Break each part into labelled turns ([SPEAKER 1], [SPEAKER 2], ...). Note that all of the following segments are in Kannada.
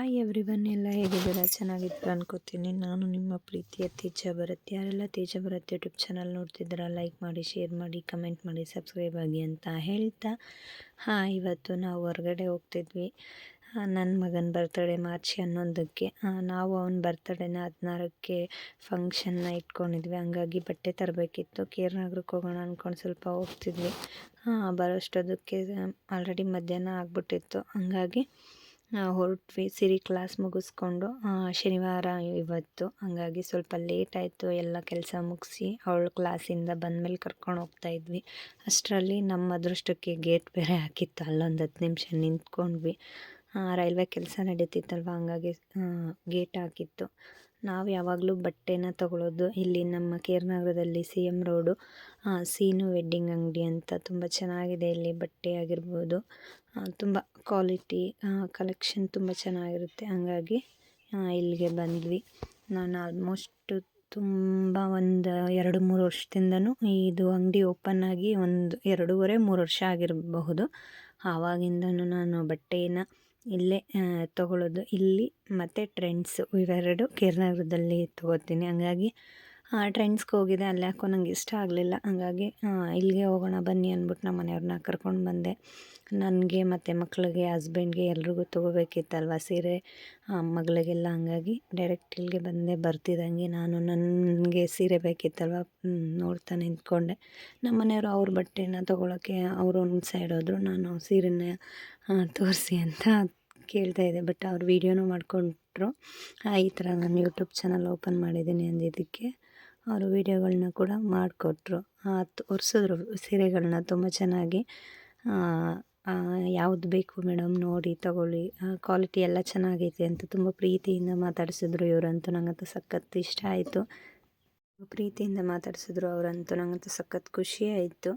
[SPEAKER 1] ಹಾಯ್ ಎವ್ರಿವನ್ ಎಲ್ಲ ಹೇಗಿದ್ದೀರಾ? ಚೆನ್ನಾಗಿದ್ದೀರಾ ಅನ್ಕೋತೀನಿ. ನಾನು ನಿಮ್ಮ ಪ್ರೀತಿಯ ತೇಜ ಭರತ್. ಯಾರೆಲ್ಲ ತೇಜ ಭರತ್ ಯೂಟ್ಯೂಬ್ ಚಾನಲ್ ನೋಡ್ತಿದ್ದೀರಾ ಲೈಕ್ ಮಾಡಿ ಶೇರ್ ಮಾಡಿ ಕಮೆಂಟ್ ಮಾಡಿ ಸಬ್ಸ್ಕ್ರೈಬ್ ಆಗಿ ಅಂತ ಹೇಳ್ತಾ, ಹಾಂ, ಇವತ್ತು ನಾವು ಹೊರಗಡೆ ಹೋಗ್ತಿದ್ವಿ. ನನ್ನ ಮಗನ ಬರ್ತಡೇ ಮಾರ್ಚ್ ಹನ್ನೊಂದಕ್ಕೆ. ನಾವು ಅವನ ಬರ್ತಡೇನ ಹದಿನಾರಕ್ಕೆ ಫಂಕ್ಷನ್ನ ಇಟ್ಕೊಂಡಿದ್ವಿ. ಹಂಗಾಗಿ ಬಟ್ಟೆ ತರಬೇಕಿತ್ತು. ಕೇರ್ನಗರಕ್ಕೆ ಹೋಗೋಣ ಅಂದ್ಕೊಂಡು ಸ್ವಲ್ಪ ಹೋಗ್ತಿದ್ವಿ. ಬರೋಷ್ಟೊದಕ್ಕೆ ಆಲ್ರೆಡಿ ಮಧ್ಯಾಹ್ನ ಆಗ್ಬಿಟ್ಟಿತ್ತು. ಹಂಗಾಗಿ ಹೊರಟ್ವಿ ಸಿರಿ ಕ್ಲಾಸ್ ಮುಗಿಸ್ಕೊಂಡು. ಶನಿವಾರ ಇವತ್ತು. ಹಂಗಾಗಿ ಸ್ವಲ್ಪ ಲೇಟ್ ಆಯಿತು. ಎಲ್ಲ ಕೆಲಸ ಮುಗಿಸಿ ಅವಳು ಕ್ಲಾಸಿಂದ ಬಂದಮೇಲೆ ಕರ್ಕೊಂಡು ಹೋಗ್ತಾ ಇದ್ವಿ. ಅಷ್ಟರಲ್ಲಿ ನಮ್ಮ ಅದೃಷ್ಟಕ್ಕೆ ಗೇಟ್ ಬೇರೆ ಹಾಕಿತ್ತು. ಅಲ್ಲೊಂದು ಹತ್ತು ನಿಮಿಷ ನಿಂತ್ಕೊಂಡ್ವಿ. ರೈಲ್ವೆ ಕೆಲಸ ನಡೀತಿತ್ತಲ್ವ? ಹಂಗಾಗಿ ಗೇಟ್ ಹಾಕಿತ್ತು. ನಾವು ಯಾವಾಗಲೂ ಬಟ್ಟೆನ ತಗೊಳ್ಳೋದು ಇಲ್ಲಿ ನಮ್ಮ ಕೇರ್ನಗರದಲ್ಲಿ C M road. Seenu wedding ಅಂಗಡಿ ಅಂತ ತುಂಬ ಚೆನ್ನಾಗಿದೆ ಇಲ್ಲಿ ಬಟ್ಟೆ ಆಗಿರ್ಬೋದು. ತುಂಬ ಕ್ವಾಲಿಟಿ ಕಲೆಕ್ಷನ್ ತುಂಬ ಚೆನ್ನಾಗಿರುತ್ತೆ. ಹಂಗಾಗಿ ಇಲ್ಲಿಗೆ ಬಂದ್ವಿ. ನಾನು ಆಲ್ಮೋಸ್ಟ್ ತುಂಬ ಒಂದು ಎರಡು ಮೂರು ವರ್ಷದಿಂದನೂ ಇದು ಅಂಗಡಿ ಓಪನ್ ಆಗಿ ಒಂದು ಎರಡೂವರೆ ಮೂರು ವರ್ಷ ಆಗಿರಬಹುದು. ಆವಾಗಿಂದನೂ ನಾನು ಬಟ್ಟೆನ ಇಲ್ಲೇ ತಗೊಳ್ಳೋದು ಇಲ್ಲಿ ಮತ್ತು ಟ್ರೆಂಡ್ಸು ಇವೆರಡು. ಕೇರ್ನಗರದಲ್ಲಿ ತೊಗೋತೀನಿ. ಹಂಗಾಗಿ ಟ್ರೆಂಡ್ಸ್ಗೆ ಹೋಗಿದ್ದೆ ಅಲ್ಲಿ ಯಾಕೋ ನಂಗೆ ಇಷ್ಟ ಆಗಲಿಲ್ಲ. ಹಂಗಾಗಿ ಇಲ್ಲಿಗೆ ಹೋಗೋಣ, ಬನ್ನಿ ಅಂದ್ಬಿಟ್ಟು ನಮ್ಮ ಮನೆಯವ್ರನ್ನ ಕರ್ಕೊಂಡು ಬಂದೆ. ನನಗೆ ಮತ್ತು ಮಕ್ಕಳಿಗೆ ಹಸ್ಬೆಂಡ್ಗೆ ಎಲ್ರಿಗೂ ತೊಗೋಬೇಕಿತ್ತಲ್ವ ಸೀರೆ? ಮಗಳಿಗೆಲ್ಲ ಹಂಗಾಗಿ ಡೈರೆಕ್ಟ್ ಇಲ್ಲಿಗೆ ಬಂದೆ, ಬರ್ತಿದ್ದಂಗೆ ನಾನು. ನನಗೆ ಸೀರೆ ಬೇಕಿತ್ತಲ್ವ? ನೋಡ್ತಾ ನಿಂತ್ಕೊಂಡೆ. ನಮ್ಮ ಮನೆಯವರು ಅವ್ರ ಬಟ್ಟೆನ ತೊಗೊಳಕ್ಕೆ ಅವರು ಒಂದು ಸೈಡ್ ಹೋದರು. ನಾನು ಸೀರೆನ ತೋರಿಸಿ ಅಂತ ಕೇಳ್ತಾ ಇದ್ದೆ. ಬಟ್ ಅವ್ರು ವೀಡಿಯೋನೂ ಮಾಡಿಕೊಂಡ್ರು. ಈ ಥರ ನಾನು ಯೂಟ್ಯೂಬ್ ಚಾನಲ್ ಓಪನ್ ಮಾಡಿದ್ದೀನಿ ಅಂದಿದ್ದಕ್ಕೆ. ಅವರು ವೀಡಿಯೋಗಳನ್ನ ಕೂಡ ಮಾಡಿಕೊಟ್ರು. ತೋರಿಸಿದ್ರು ಸೀರೆಗಳನ್ನ ತುಂಬ ಚೆನ್ನಾಗಿ. ಯಾವ್ದು ಬೇಕು ಮೇಡಮ್ ನೋಡಿ ತಗೊಳ್ಳಿ. ಕ್ವಾಲಿಟಿ ಎಲ್ಲ ಚೆನ್ನಾಗೈತೆ ಅಂತ ತುಂಬ ಪ್ರೀತಿಯಿಂದ ಮಾತಾಡಿಸಿದ್ರು ಇವರಂತೂ. ನನಗಂತೂ ಸಖತ್ ಇಷ್ಟ ಆಯಿತು. ಪ್ರೀತಿಯಿಂದ ಮಾತಾಡಿಸಿದ್ರು ಅವರಂತೂ. ನನಗಂತೂ ಸಖತ್ ಖುಷಿ ಆಯಿತು.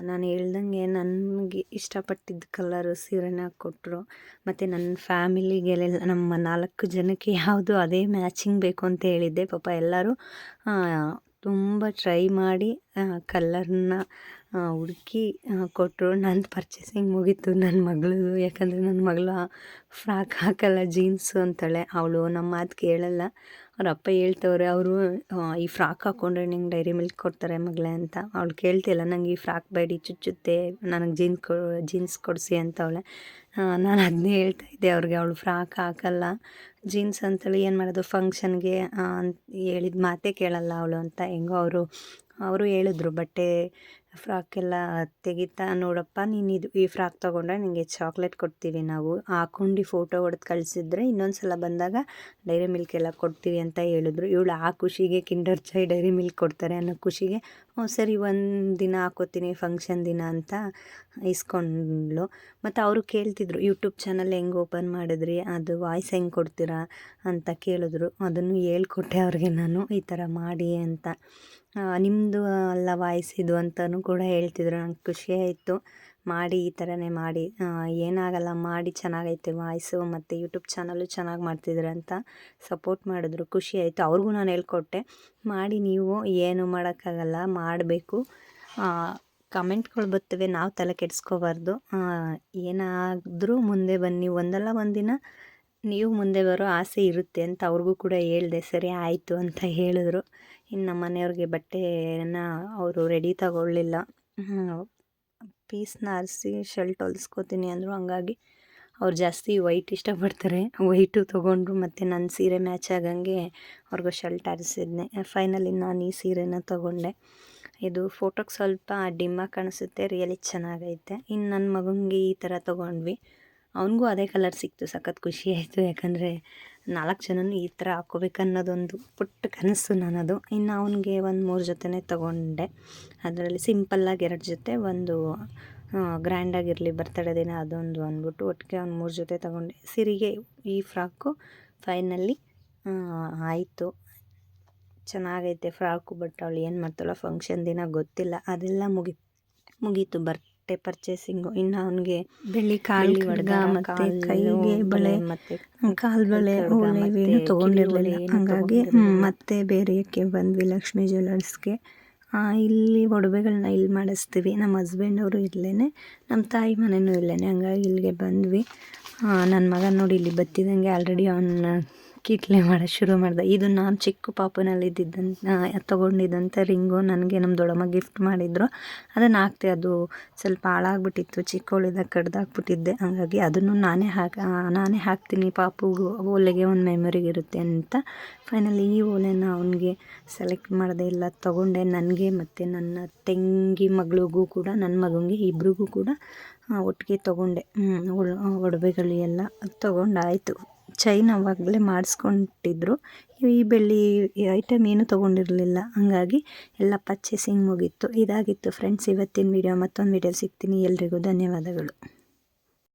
[SPEAKER 1] ನಾನು ಹೇಳ್ದಂಗೆ ನನಗೆ ಇಷ್ಟಪಟ್ಟಿದ್ದ ಕಲರು ಸೀರೆನ ಕೊಟ್ಟರು ಮತ್ತು ನನ್ನ ಫ್ಯಾಮಿಲಿಗೆಲ್ಲ ನಮ್ಮ ನಾಲ್ಕು ಜನಕ್ಕೆ ಯಾವುದು ಅದೇ ಮ್ಯಾಚಿಂಗ್ ಬೇಕು ಅಂತ ಹೇಳಿದ್ದೆ. ಪಾಪ ಎಲ್ಲರೂ ತುಂಬ ಟ್ರೈ ಮಾಡಿ ಕಲ್ಲರ್ನ ಹುಡುಕಿ ಕೊಟ್ಟರು ನಂದು ಪರ್ಚೇಸಿಂಗ್ ಮುಗೀತು. ನನ್ನ ಮಗಳದು ಯಾಕಂದರೆ ನನ್ನ ಮಗಳು ಫ್ರಾಕ್ ಹಾಕಲ್ಲ ಜೀನ್ಸು ಅಂತಾಳೆ. ಅವಳು ನಮ್ಮ ಮಾತು ಕೇಳಲ್ಲ. ಅವ್ರ ಅಪ್ಪ ಹೇಳ್ತವ್ರೆ, ಅವರು ಈ ಫ್ರಾಕ್ ಹಾಕ್ಕೊಂಡ್ರೆ ನಿಂಗೆ ಡೈರಿ ಮಿಲ್ಕ್ ಕೊಡ್ತಾರೆ ಮಗಳೇ ಅಂತ. ಅವಳು ಕೇಳ್ತಿಲ್ಲ ನನಗೆ ಈ ಫ್ರಾಕ್ ಬೇಡಿ, ಚುಚ್ಚುತ್ತೆ. ನನಗೆ ಜೀನ್ಸ್ ಕೊ ಜೀನ್ಸ್ ಕೊಡಿಸಿ ಅಂತವಳೆ ನಾನು ಅದನ್ನೇ ಹೇಳ್ತಾ ಇದ್ದೆ. ಅವ್ರಿಗೆ ಅವಳು ಫ್ರಾಕ್ ಹಾಕಲ್ಲ ಜೀನ್ಸ್ ಅಂತೇಳಿ. ಏನು ಮಾಡೋದು? ಫಂಕ್ಷನ್ಗೆ ಅಂತ ಹೇಳಿದ ಮಾತೇ ಕೇಳಲ್ಲ ಅವಳು ಅಂತ. ಹೆಂಗೋ ಅವರು ಅವರು ಹೇಳಿದ್ರು, ಬಟ್ಟೆ ಫ್ರಾಕೆಲ್ಲ ತೆಗಿತಾ ನೋಡಪ್ಪ, ನೀನು ಇದು ಈ ಫ್ರಾಕ್ ತೊಗೊಂಡ್ರೆ ನಿನಗೆ ಚಾಕ್ಲೇಟ್ ಕೊಡ್ತೀವಿ ನಾವು. ಹಾಕೊಂಡು ಫೋಟೋ ಹೊಡೆದು ಕಳಿಸಿದ್ರೆ ಇನ್ನೊಂದು ಸಲ ಬಂದಾಗ ಡೈರಿ ಮಿಲ್ಕ್ ಎಲ್ಲ ಕೊಡ್ತೀವಿ ಅಂತ ಹೇಳಿದ್ರು. ಇವಳು ಆ ಖುಷಿಗೆ ಕಿಂಡರ್ ಚಾಯ್ ಡೈರಿ ಮಿಲ್ಕ್ ಕೊಡ್ತಾರೆ ಅನ್ನೋ ಖುಷಿಗೆ ಹ್ಞೂ ಸರಿ ಒಂದು ದಿನ ಹಾಕೋತೀನಿ, ಫಂಕ್ಷನ್ ದಿನ ಅಂತ ಇಸ್ಕೊಂಡ್ಲು ಮತ್ತು ಅವರು ಕೇಳ್ತಿದ್ರು, ಯೂಟ್ಯೂಬ್ ಚಾನಲ್ ಹೆಂಗೆ ಓಪನ್ ಮಾಡಿದ್ರಿ? ಅದು ವಾಯ್ಸ್ ಹೆಂಗೆ ಕೊಡ್ತೀರಾ? ಅಂತ ಕೇಳಿದ್ರು. ಅದನ್ನು ಹೇಳ್ಕೊಟ್ಟೆ ಅವ್ರಿಗೆ ನಾನು, ಈ ಥರ ಮಾಡಿ ಅಂತ. ನಿಮ್ಮದು ಅಲ್ಲ ವಾಯ್ಸ್ ಇದು ಅಂತಲೂ ಕೂಡ ಹೇಳ್ತಿದ್ರು. ನಂಗೆ ಖುಷಿ ಆಯಿತು. ಮಾಡಿ ಈ ಥರನೇ ಮಾಡಿ. ಏನಾಗಲ್ಲ, ಮಾಡಿ ಚೆನ್ನಾಗೈತೆ ವಾಯ್ಸು ಮತ್ತು ಯೂಟ್ಯೂಬ್ ಚಾನಲ್ಲು ಚೆನ್ನಾಗಿ ಮಾಡ್ತಿದ್ರು ಅಂತ ಸಪೋರ್ಟ್ ಮಾಡಿದ್ರು. ಖುಷಿ ಆಯಿತು. ಅವ್ರಿಗೂ ನಾನು ಹೇಳ್ಕೊಟ್ಟೆ. ಮಾಡಿ ನೀವು, ಏನು ಮಾಡೋಕ್ಕಾಗಲ್ಲ, ಮಾಡಬೇಕು. ಕಮೆಂಟ್ಗಳು ಬರ್ತವೆ. ನಾವು ತಲೆ ಕೆಡಿಸ್ಕೋಬಾರ್ದು. ಏನಾದರೂ ಮುಂದೆ ಬನ್ನಿ. ಒಂದಲ್ಲ ಒಂದಿನ ನೀವು ಮುಂದೆ ಬರೋ ಆಸೆ ಇರುತ್ತೆ ಅಂತ ಅವ್ರಿಗೂ ಕೂಡ ಹೇಳಿದೆ, ಸರಿ ಆಯಿತು ಅಂತ ಹೇಳಿದ್ರು. ಇನ್ನು ನಮ್ಮ ಮನೆಯವ್ರಿಗೆ ಬಟ್ಟೆಯನ್ನು ಅವರು ರೆಡಿ ತಗೊಳ್ಳಿಲ್ಲ. ಪೀಸ್ನ ಆರಿಸಿ ಶರ್ಟ್ ಹೊಲಿಸ್ಕೋತೀನಿ ಅಂದರು. ಹಂಗಾಗಿ ಅವ್ರು ಜಾಸ್ತಿ ವೈಟ್ ಇಷ್ಟಪಡ್ತಾರೆ. ವೈಟು ತೊಗೊಂಡ್ರು ಮತ್ತು ನನ್ನ ಸೀರೆ ಮ್ಯಾಚ್ ಆಗಂಗೆ ಅವ್ರಿಗೂ ಶರ್ಟ್ ಆರಿಸಿದ್ನೆ ಫೈನಲಿ ನಾನು ಈ ಸೀರೆನ ತೊಗೊಂಡೆ. ಇದು ಫೋಟೋಗೆ ಸ್ವಲ್ಪ ಡಿಮ್ಮಾಗಿ ಕಾಣಿಸುತ್ತೆ ರಿಯಲಿ ಚೆನ್ನಾಗೈತೆ. ಇನ್ನು ನನ್ನ ಮಗನಿಗೆ ಈ ಥರ ತೊಗೊಂಡ್ವಿ. ಅವನಿಗೂ ಅದೇ ಕಲರ್ ಸಿಕ್ತು, ಸಖತ್ ಖುಷಿ ಆಯಿತು. ಯಾಕಂದರೆ ನಾಲ್ಕು ಜನನೂ ಈ ಥರ ಹಾಕ್ಕೋಬೇಕನ್ನೋದೊಂದು ಪುಟ್ಟ ಕನಸು ನನ್ನದು ಇನ್ನು ಅವನಿಗೆ ಒಂದು ಮೂರು ಜೊತೆನೇ ತೊಗೊಂಡೆ. ಅದರಲ್ಲಿ ಸಿಂಪಲ್ಲಾಗಿ ಎರಡು ಜೊತೆ ಒಂದು ಗ್ರ್ಯಾಂಡಾಗಿರಲಿ ಬರ್ತಡೇ ದಿನ ಅದೊಂದು ಅಂದ್ಬಿಟ್ಟು ಒಟ್ಟಿಗೆ ಒಂದು ಮೂರು ಜೊತೆ ತೊಗೊಂಡೆ. ಸಿರಿಗೆ ಈ ಫ್ರಾಕು ಫೈನಲ್ಲಿ ಆಯಿತು. ಚೆನ್ನಾಗೈತೆ ಫ್ರಾಕು ಬಟ್ ಅವಳು ಏನು ಮಾಡ್ತಾಳೋ ಫಂಕ್ಷನ್ ದಿನ ಗೊತ್ತಿಲ್ಲ. ಅದೆಲ್ಲ ಮುಗಿ, ಮುಗೀತು ಬರ್ತ ಬಟ್ಟೆ ಪರ್ಚೇಸಿಂಗು ಇನ್ನು ಅವನಿಗೆ ಬೆಳ್ಳಿ ಕಾಲು ಒಡ್ಗ ಮತ್ತೆ ಕೈಗೆ ಬಳೆ ಮತ್ತೆ ಕಾಲು ಬಳೆ ಓಲೆ ಇವೇನು ತೊಗೊಂಡಿರಲಿಲ್ಲ. ಹಂಗಾಗಿ ಮತ್ತೆ ಬೇರೆಯಕ್ಕೆ ಬಂದ್ವಿ ಲಕ್ಷ್ಮೀ ಜ್ಯುವೆಲರ್ಸ್ಗೆ ಇಲ್ಲಿ ಒಡವೆಗಳನ್ನ ಇಲ್ಲಿ ಮಾಡಿಸ್ತೀವಿ. ನಮ್ಮ ಹಸ್ಬೆಂಡ್ ಅವರು ಇಲ್ಲೇ ನಮ್ಮ ತಾಯಿ ಮನೆಯೂ ಇಲ್ಲೇ ಹಂಗಾಗಿ ಇಲ್ಲಿಗೆ ಬಂದ್ವಿ. ನನ್ನ ಮಗ ನೋಡಿ ಇಲ್ಲಿ ಬತ್ತಿದಂಗೆ ಆಲ್ರೆಡಿ ಅವನ್ನ ಕಿಟ್ಲೆ ಮಾಡೋದು ಶುರು ಮಾಡಿದೆ. ಇದು ನಾನು ಚಿಕ್ಕ ಪಾಪುನಲ್ಲಿ ಇದ್ದಿದ್ದಂತ ತೊಗೊಂಡಿದ್ದಂಥ ರಿಂಗು ನನಗೆ ನಮ್ಮ ದೊಡ್ಡಮ್ಮ ಗಿಫ್ಟ್ ಮಾಡಿದ್ರು. ಅದನ್ನು ಹಾಕ್ತೆ ಅದು ಸ್ವಲ್ಪ ಹಾಳಾಗ್ಬಿಟ್ಟಿತ್ತು ಚಿಕ್ಕವಳಿದ್ದಾಗ ಕಡ್ದಾಕ್ಬಿಟ್ಟಿದ್ದೆ ಹಾಗಾಗಿ ಅದನ್ನು ನಾನೇ ಹಾಕಿ ನಾನೇ ಹಾಕ್ತೀನಿ ಪಾಪುಗೂ ಓಲೆಗೆ ಒಂದು ಮೆಮೊರಿಗೆ ಇರುತ್ತೆ ಅಂತ. ಫೈನಲಿ ಈ ಓಲೆನ ಅವನಿಗೆ ಸೆಲೆಕ್ಟ್ ಮಾಡಿದೆ ಇಲ್ಲ ತೊಗೊಂಡೆ. ನನಗೆ ಮತ್ತು ನನ್ನ ತಂಗಿ ಮಗಳಿಗೂ ಕೂಡ ನನ್ನ ಮಗನಿಗೆ ಇಬ್ರಿಗೂ ಕೂಡ ಒಟ್ಟಿಗೆ ತೊಗೊಂಡೆ. ಒಡವೆಗಳು ಎಲ್ಲ ತೊಗೊಂಡಾಯಿತು. ಚೈನ್ ಅವಾಗಲೇ ಮಾಡಿಸ್ಕೊಂಡಿದ್ರು ಈ ಬೆಳ್ಳಿ ಐಟಮ್ ಏನೂ ತೊಗೊಂಡಿರಲಿಲ್ಲ. ಹಂಗಾಗಿ ಎಲ್ಲ ಪರ್ಚೇಸಿಂಗ್ ಮುಗೀತು. ಇದಾಗಿತ್ತು ಫ್ರೆಂಡ್ಸ್ ಇವತ್ತಿನ ವಿಡಿಯೋ ಮತ್ತೊಂದು ವಿಡಿಯೋ ಸಿಗ್ತೀನಿ. ಎಲ್ರಿಗೂ ಧನ್ಯವಾದಗಳು.